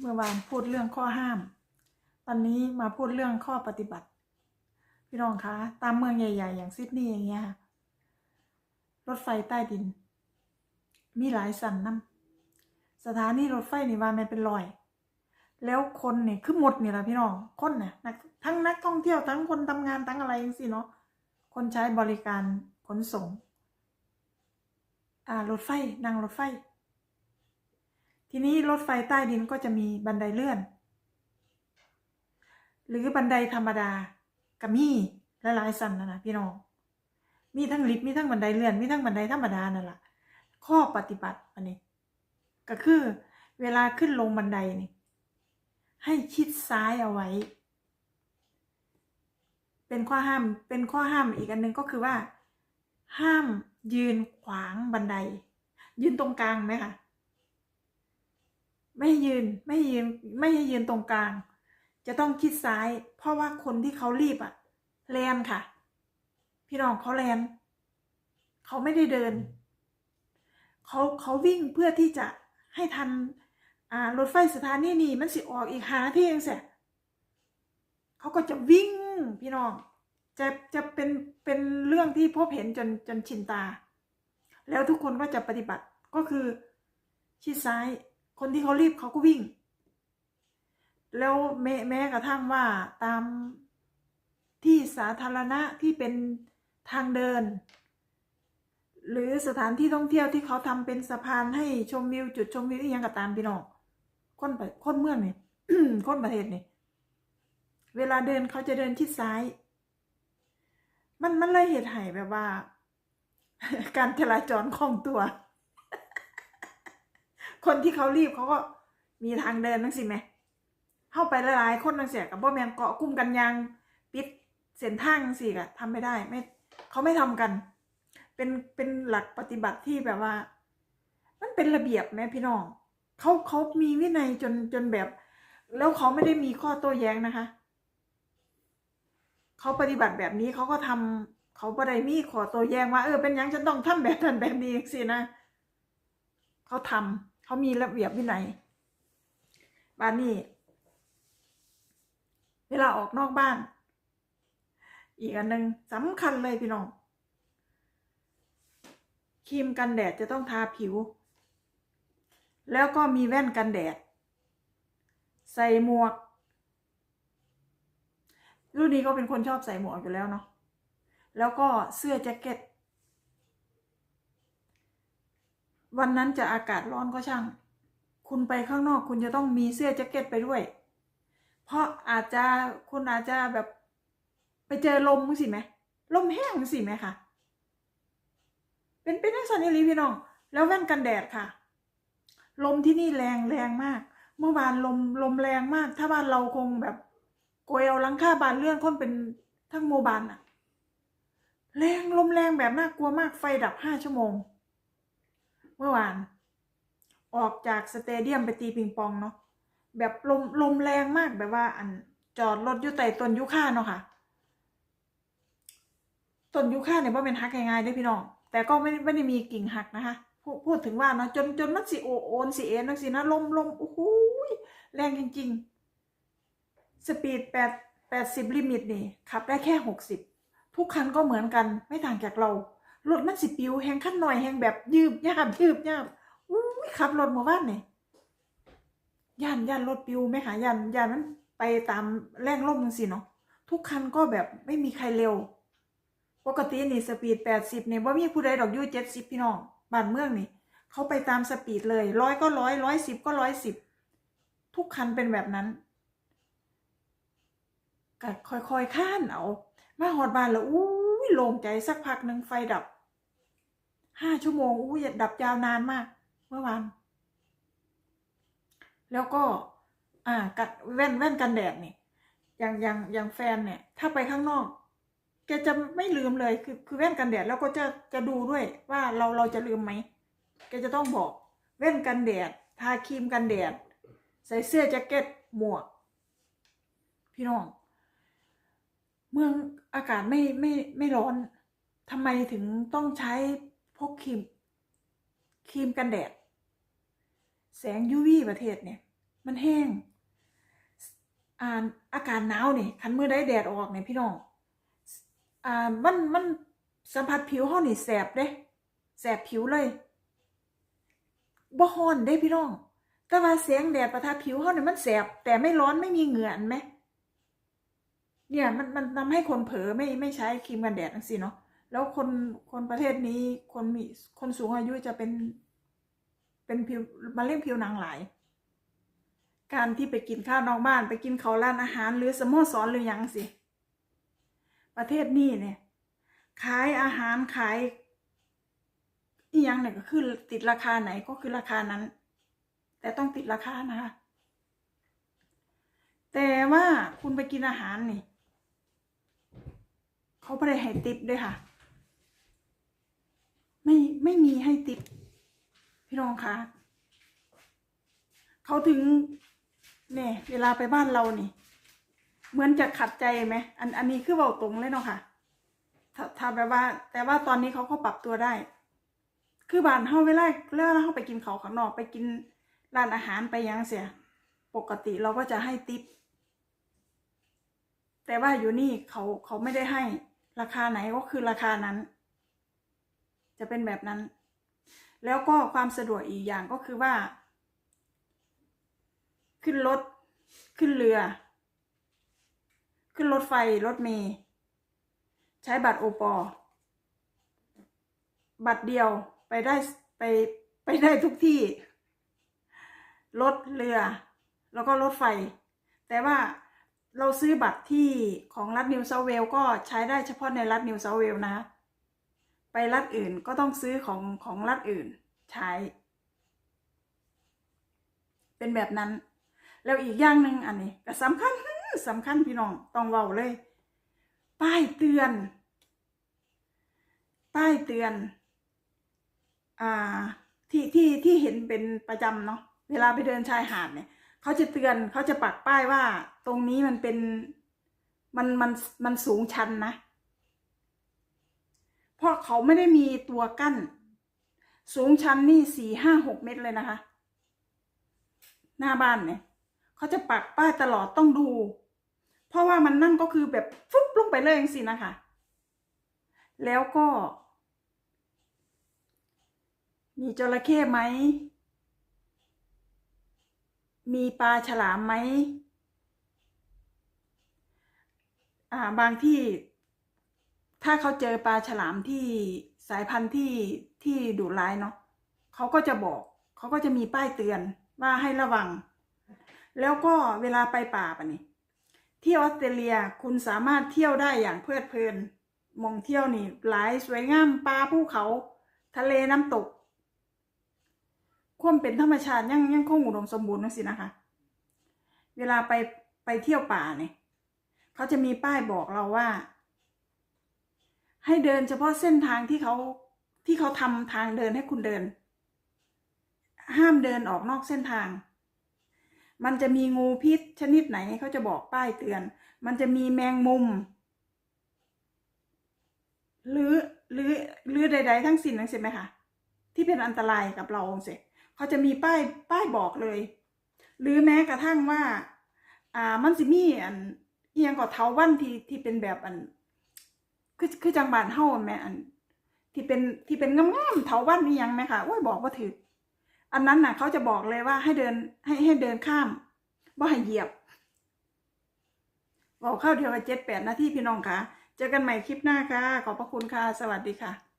เมื่อวานพูดเรื่องข้อห้าม ตอนนี้มาพูดเรื่องข้อปฏิบัติ พี่น้องคะ ตามเมืองใหญ่ ๆ อย่างซิดนีย์อย่างเงี้ยค่ะ รถไฟใต้ดิน มีหลายสันน้ำสถานีรถไฟนี่ว่ามันเป็นรอย แล้วคนเนี่ยคือหมดเนี่ยแหละพี่น้อง คนเนี่ยทั้งนักท่องเที่ยวทั้งคนทำงานทั้งอะไรอย่างสิเนาะ คนใช้บริการขนส่ง อ่ารถไฟนั่งรถไฟ ทีนี้รถไฟใต้ดินก็จะมีบันไดเลื่อน หรือบันไดธรรมดากับมีหลายสันนะนะพี่น้อง มีทั้งลิฟต์มีทั้งบันไดเลื่อน มีทั้งบันไดธรรมดานั่นแหละข้อปฏิบัติอันนี้ ก็คือเวลาขึ้นลงบันไดนี่ให้ชิดซ้ายเอาไว้ เป็นข้อห้ามเป็นข้อห้ามอีกอันหนึ่งก็คือว่า ห้ามยืนขวางบันได ยืนตรงกลางไหมคะ ไม่ให้ยืนไม่ให้ยืนไม่ให้ยืนตรงกลาง จะต้องคิดซ้าย เพราะว่าคนที่เขารีบอะแลนค่ะ พี่น้องเขาแลนเขาไม่ได้เดินเขาเขาวิ่งเพื่อที่จะให้ทันอ่ารถไฟสถานีนี้มันสิออกอีกหานาที่เองเสียเขาก็จะวิ่งพี่น้องจะจะเป็นเป็นเรื่องที่พบเห็นจนจนชินตา แล้วทุกคนก็จะปฏิบัติก็คือชิดซ้าย คนที่เขารีบเขาก็วิ่ง แล้วแม้แม้กระทั่งว่าตามที่สาธารณะที่เป็นทางเดิน หรือสถานที่ท่องเที่ยวที่เขาทำเป็นสะพานให้ชมวิวจุดชมวิวยังก็ตามพี่น้องคนไปคนเมืองนี่คนประเทศนี่เวลาเดินเขาจะเดินชิดซ้าย มันมันเลยเหตุให้แบบว่า การจราจรคล่องตัว คนที่เขารีบเขาก็มีทางเดินนั่งสิไหมเข้าไปหลายๆคนนั่งเสียกับบ่แมนเกาะกลุ่มกันยางปิดเส้นทางสิกะทำไม่ได้ไม่เขาไม่ทำกัน เป็นเป็นหลักปฏิบัติที่แบบว่า มันเป็นระเบียบไหมพี่น้องเขาเขามีวินัยจนจนแบบ แล้วเขาไม่ได้มีข้อโต้แย้งนะคะเขาปฏิบัติแบบนี้เขาก็ทำเขาบ่ได้มีขอตัวแย้งว่าเออเป็นยังฉันต้องทำแบบนั้นแบบนี้สินะเขาทำ เขามีระเบียบวินัยบ้านนี้เวลาออกนอกบ้าน อีกอันหนึ่งสำคัญเลยพี่น้องครีมกันแดดจะต้องทาผิว แล้วก็มีแว่นกันแดด ใส่หมวก รุ่นนี้ก็เป็นคนชอบใส่หมวกอยู่แล้วเนาะแล้วก็เสื้อแจ็คเก็ต วันนั้นจะอากาศร้อนก็ช่าง คุณไปข้างนอกคุณจะต้องมีเสื้อแจ็คเก็ตไปด้วย เพราะอาจจะคุณอาจจะแบบไปเจอลมสิไหมลมแห้งสิไหมคะเป็นเป็นนักสันนิลีพี่น้อง แล้วแว่นกันแดดค่ะ ลมที่นี่แรงแรงมาก เมื่อวานลมลมแรงมาก ถ้าบ้านเราคงแบบโกยเอาลังค่าบานเลื่อนคนเป็นทั้งโมบานอะแรงลมแรงแบบน่ากลัวมากไฟดับห้าชั่วโมง เมื่อวาน ออกจากสเตเดียมไปตีปิงปองเนาะแบบลมลมแรงมากแบบว่า อันจอดรถอยู่ใต้ต้นยุค่าเนาะค่ะต้นยุค่าเนี่ยว่าเป็นฮักง่ายๆได้พี่น้องแต่ก็ไม่ไม่ได้มีกิ่งหักนะคะพูดพูดถึงว่าเนาะจนจนมันสิโอโอนสิเอ็นนักสินะลมลมโอ้โหแรงจริง ๆ สปีดแปดแปดสิบลิมิตนี่ขับได้แค่หกสิบทุกคันก็เหมือนกันไม่ต่างจากเรา รถมันสิปิวแหงขั้นหน่อยแหงแบบยืบยาบยืบยาบอุ้ยขับรถหมู่บ้านนี่ย่านย่านรถปิวไหมคะย่านย่านมันไปตามแรงลมสิเนาะทุกคันก็แบบไม่มีใครเร็ว ปกตินี่สปีดแปดสิบเนี่ยว่ามีผู้ใดดอกยูเจ็ดสิบพี่น้องบ้านเมืองนี่เขาไปตามสปีดเลยร้อยก็ร้อยร้อยสิบก็ร้อยสิบทุกคันเป็นแบบนั้นก็ค่อยๆข้านเอา มาหอดบานแล้วอู้ โล่งใจสักพักหนึ่งไฟดับห้าชั่วโมงอู้ยดับยาวนานมาก เมื่อวานแล้วก็ อ่า กัดแว่นแว่นกันแดดเนี่ยอย่างอย่างอย่างแฟนเนี่ย ถ้าไปข้างนอก แกจะไม่ลืมเลยคือคือแว่นกันแดดแล้วก็จะจะดูด้วยว่าเราเราจะลืมไหมแกจะต้องบอก แว่นกันแดดทาครีมกันแดด ใส่เสื้อแจ็คเก็ตหมวก พี่น้อง เมืองอากาศไม่ไม่ไม่ร้อนทำไมถึงต้องใช้พกครีมครีมกันแดด แสงยูวีประเทศเนี่ย มันแห้งอ่าอากาศหนาวนี่คันมือได้แดดออกเนี่ยพี่น้องอ่ามันมันสัมผัสผิวเฮานี่แสบเด้แสบผิวเลยบ่ฮ้อนเด้พี่น้อง แต่ว่าแสงแดดประทะผิวเฮานี่มันแสบ แต่ไม่ร้อนไม่มีเหงื่อเห็นไหม เนี่ยมันมันทำให้คนเผลอไม่ไม่ใช้ครีมกันแดดจังซี่เนาะแล้วคนคนประเทศนี้คนมีคนสูงอายุจะเป็น เป็นผิวมะเร็งผิวหนังหลาย การที่ไปกินข้าวนอกบ้าน ไปกินเขาวร้านอาหารหรือสโมสรหรือยังสิ ประเทศนี้เนี่ย ขายอาหารขายอียังเนี่ยก็คือติดราคาไหนก็คือราคานั้น แต่ต้องติดราคานะคะ แต่ว่าคุณไปกินอาหารนี่ เขาไม่ได้ให้ติปด้วยค่ะ ไม่ไม่มีให้ติปพี่น้องคะเขาถึงเนี่ยเวลาไปบ้านเรานี่ เหมือนจะขัดใจไหมอันอันนี้คือเบาตรงเลยเนาะค่ะถ้าถ้าแบบว่า แต่ว่าตอนนี้เขาก็ปรับตัวได้ คือบ้านเฮาเวลาเวลาเฮาไปกินเขาวข้างนอกไปกินร้านอาหารไปยังเสีย ปกติเราก็จะให้ติปแต่ว่าอยู่นี่เขาเขาไม่ได้ให้ ราคาไหนก็คือราคานั้น จะเป็นแบบนั้น แล้วก็ความสะดวกอีกอย่างก็คือว่า ขึ้นรถ ขึ้นเรือ ขึ้นรถไฟ รถเมล์ใช้บัตรโอปอ บัตรเดียวไปได้ไปไปได้ทุกที่ รถเรือ แล้วก็รถไฟ แต่ว่า เราซื้อบัตรที่ของรัฐนิวเซาเวลก็ใช้ได้เฉพาะในรัฐนิวเซาเวลนะ ไปรัฐอื่นก็ต้องซื้อของของรัฐอื่นใช้ เป็นแบบนั้น แล้วอีกอย่างหนึ่งอันนี้ก็สำคัญสำคัญพี่น้องต้องเว้าเลย ป้ายเตือน ป้ายเตือน อ่าที่ที่ที่เห็นเป็นประจำเนาะเวลาไปเดินชายหาดเนี่ย เขาจะเตือนเขาจะปักป้ายว่า ตรงนี้มันเป็นมันมันมันสูงชันนะ เพราะเขาไม่ได้มีตัวกั้น สูงชันนี่สี่ห้าหกเมตรเลยนะคะ หน้าบ้านเนี่ยเขาจะปักป้ายตลอดต้องดู เพราะว่ามันนั่นก็คือแบบฟุ๊บลงไปเลยอย่างสินะคะ แล้วก็ มีจระเข้ไหม มีปลาฉลามไหมอ่าบางที่ ถ้าเขาเจอปลาฉลามที่สายพันธุ์ที่ที่ดุร้ายเนาะเขาก็จะบอก เขาก็จะมีป้ายเตือนว่าให้ระวัง แล้วก็เวลาไปป่าปะนี่ที่ออสเตรเลียคุณสามารถเที่ยวได้อย่างเพลิดเพลินมองเที่ยวนี่หลายสวยงามปลาภูเขา ทะเลน้ำตก ความเป็นธรรมชาติยังยังคงอุดมสมบูรณ์นั่นสินะคะ เวลาไปไปเที่ยวป่าเนี่ยเขาจะมีป้ายบอกเราว่า ให้เดินเฉพาะเส้นทางที่เขาที่เขาทำทางเดินให้คุณเดิน ห้ามเดินออกนอกเส้นทาง มันจะมีงูพิษชนิดไหนเขาจะบอกป้ายเตือน มันจะมีแมงมุม หรือหรือหรือใด ๆ ทั้งสิ้นนั่นใช่ไหมคะที่เป็นอันตรายกับเราเสร็จ เขาจะมีป้ายป้ายบอกเลย หรือแม้กระทั่งว่า อ่ามันสิมีอันเอียงก็เท้าวันที่ที่เป็นแบบอัน คือคือจังบานเฮาแม่อัน ที่เป็นที่เป็นงามๆเถาวันนี่ยังไหมคะโอ้ยบอกว่าถืออันนั้นน่ะ เขาจะบอกเลยว่าให้เดินให้ให้เดินข้ามว่าให้เหยียบบอกเข้าเดียวกับเจ็ดแปดนาทีพี่น้องค่ะ เจอกันใหม่คลิปหน้าค่ะ ขอบพระคุณค่ะ สวัสดีค่ะ